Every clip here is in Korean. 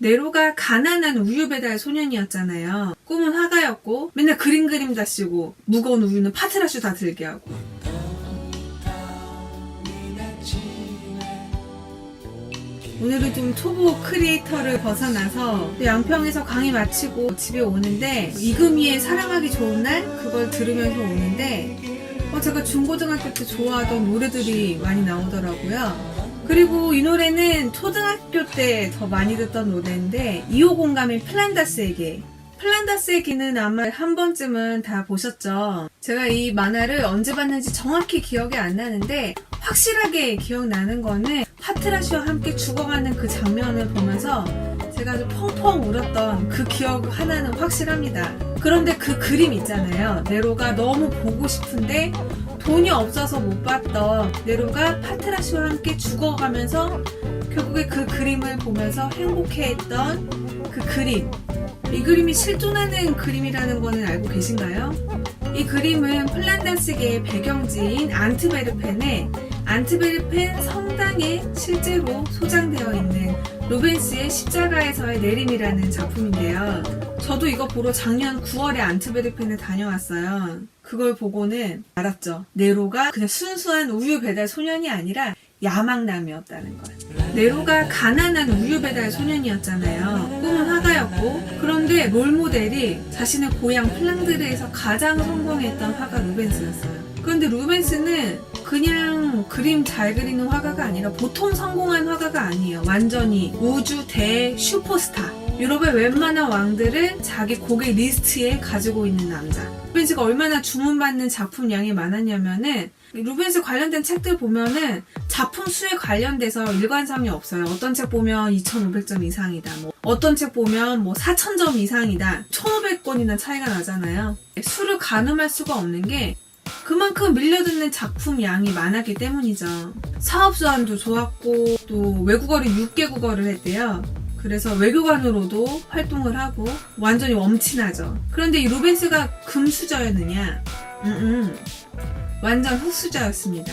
네로가 가난한 우유 배달 소년이었잖아요. 꿈은 화가였고 맨날 그림 그림 다 쓰고 무거운 우유는 파트라슈 다 들게 하고 오늘은 좀 초보 크리에이터를 벗어나서 양평에서 강의 마치고 집에 오는데 이금희의 사랑하기 좋은 날 그걸 들으면서 오는데 어, 제가 중고등학교 때 좋아하던 노래들이 많이 나오더라고요. 그리고 이 노래는 초등학교 때 더 많이 듣던 노래인데 2호 공감의 플란다스에게 플란다스에게는 아마 한 번쯤은 다 보셨죠. 제가 이 만화를 언제 봤는지 정확히 기억이 안 나는데 확실하게 기억나는 거는 파트라시와 함께 죽어가는 그 장면을 보면서 제가 아주 펑펑 울었던 그 기억 하나는 확실합니다. 그런데 그 그림 있잖아요. 네로가 너무 보고 싶은데 돈이 없어서 못 봤던 네로가 파트라시와 함께 죽어가면서 결국에 그 그림을 보면서 행복해했던 그 그림. 이 그림이 실존하는 그림이라는 거는 알고 계신가요? 이 그림은 플란다스계의 배경지인 안트베르펜의 안트베르펜 성당에 실제로 소장되어 있는 루벤스의 십자가에서의 내림이라는 작품인데요. 저도 이거 보러 작년 9월에 안트베르펜에 다녀왔어요. 그걸 보고는 알았죠. 네로가 그냥 순수한 우유 배달 소년이 아니라 야망남이었다는 걸. 네로가 가난한 우유 배달 소년이었잖아요. 꿈은 화가였고 그런데 롤 모델이 자신의 고향 플랑드르에서 가장 성공했던 화가 루벤스였어요. 그런데 루벤스는 그냥 그림 잘 그리는 화가가 아니라 보통 성공한 화가가 아니에요. 완전히 우주 대 슈퍼스타. 유럽의 웬만한 왕들은 자기 고객 리스트에 가지고 있는 남자. 루벤스가 얼마나 주문받는 작품 양이 많았냐면은 루벤스 관련된 책들 보면은 작품 수에 관련돼서 일관성이 없어요. 어떤 책 보면 2,500점 이상이다. 뭐 어떤 책 보면 뭐 4,000점 이상이다. 1,500권이나 차이가 나잖아요. 수를 가늠할 수가 없는 게 그만큼 밀려드는 작품 양이 많았기 때문이죠. 사업 수완도 좋았고 또 외국어를 6개국어를 했대요. 그래서 외교관으로도 활동을 하고 완전히 엄친하죠. 그런데 이 루벤스가 금수저였느냐? 음, 음. 완전 흑수저였습니다.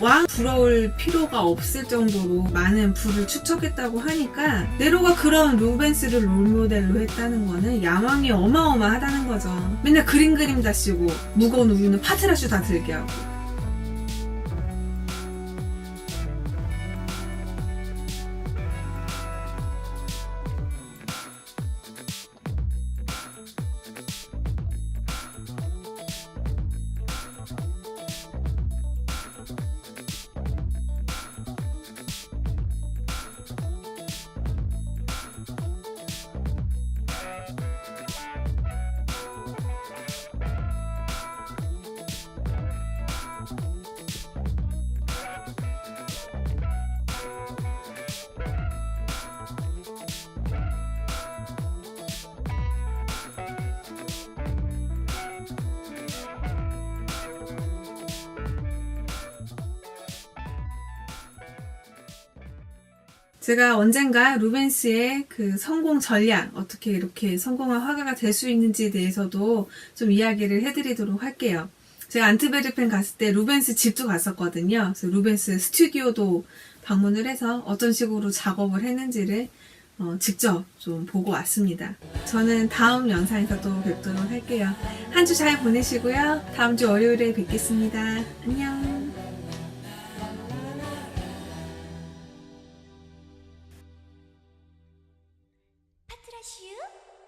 왕 부러울 필요가 없을 정도로 많은 부를 축적했다고 하니까 네로가 그런 루벤스를 롤모델로 했다는 거는 야망이 어마어마하다는 거죠. 맨날 그림 그림 다 쓰고 무거운 우유는 파트라슈 다 들게 하고 제가 언젠가 루벤스의 그 성공 전략, 어떻게 이렇게 성공한 화가가 될 수 있는지에 대해서도 좀 이야기를 해드리도록 할게요. 제가 안트베르펜 갔을 때 루벤스 집도 갔었거든요. 그래서 루벤스 스튜디오도 방문을 해서 어떤 식으로 작업을 했는지를 어, 직접 좀 보고 왔습니다. 저는 다음 영상에서 또 뵙도록 할게요. 한 주 잘 보내시고요. 다음 주 월요일에 뵙겠습니다. 안녕. bless you.